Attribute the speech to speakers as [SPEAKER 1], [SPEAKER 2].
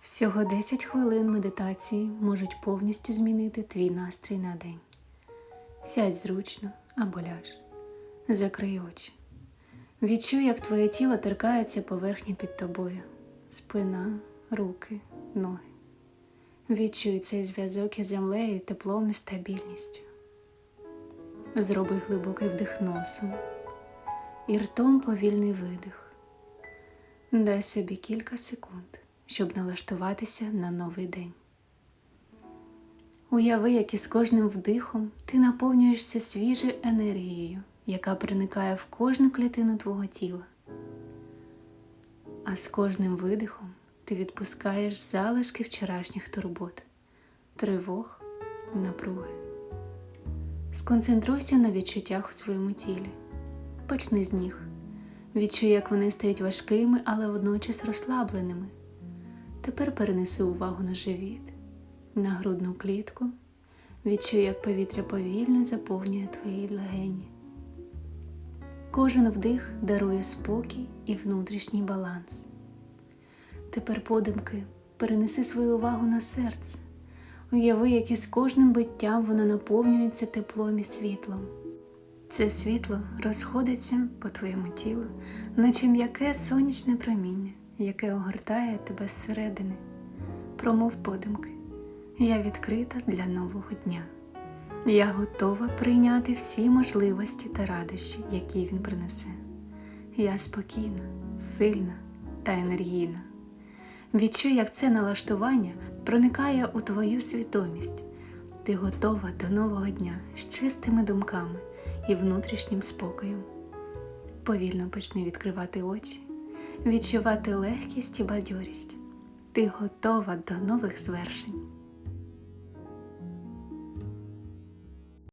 [SPEAKER 1] Всього 10 хвилин медитації можуть повністю змінити твій настрій на день. Сядь зручно або ляж. Закрий очі. Відчуй, як твоє тіло торкається поверхні під тобою. Спина, руки, ноги. Відчуй цей зв'язок із землею, теплом і стабільністю. Зроби глибокий вдих носом і ртом повільний видих. Дай собі кілька секунд, щоб налаштуватися на новий день. Уяви, як із кожним вдихом ти наповнюєшся свіжою енергією, яка проникає в кожну клітину твого тіла. А з кожним видихом ти відпускаєш залишки вчорашніх турбот, тривог, напруги. Сконцентруйся на відчуттях у своєму тілі. Почни з ніг. Відчуй, як вони стають важкими, але водночас розслабленими. Тепер перенеси увагу на живіт, на грудну клітку. Відчуй, як повітря повільно заповнює твої легені. Кожен вдих дарує спокій і внутрішній баланс. Тепер подумки перенеси свою увагу на серце. Уяви, як із кожним биттям воно наповнюється теплом і світлом. Це світло розходиться по твоєму тілу, наче м'яке сонячне проміння, яке огортає тебе зсередини. Промов подумки. Я відкрита для нового дня. Я готова прийняти всі можливості та радощі, які він принесе. Я спокійна, сильна та енергійна. Відчуй, як це налаштування проникає у твою свідомість. Ти готова до нового дня з чистими думками і внутрішнім спокоєм. Повільно почни відкривати очі, відчувати легкість і бадьорість. Ти готова до нових звершень.